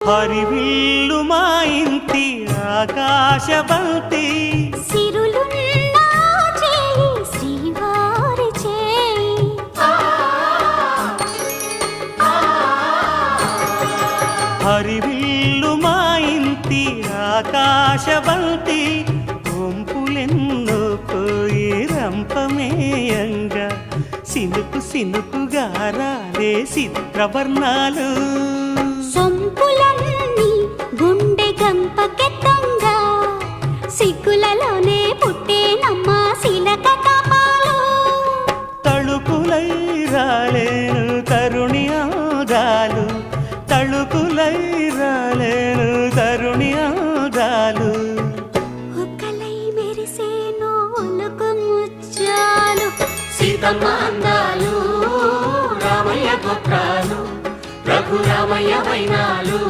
హరివిల్లు మా ఇంటి ఆకాశబంతి సిరులున్న చేయి శ్రీవారి చేయి. హరివిల్లు మా ఇంటి ఆకాశబంతి గుంపులెన్నో పోయి రంపమేయంగా సినుకు సినుకుగా రాలే చిత్రవర్ణాలు గంపకెత్తంగా సిగ్గులలోనే పుట్టేనమ్మ శిలక కపాలు తళుకులై రాలేను తరుణి తళుకులై రాలేను తరుణి ఒక్కలై మెరిసేను ఒలుకు ముచ్చాలు. సీతమ్మ అందాలు రామయ్య గొప్రాలు రఘురామయ్య వైనాలు.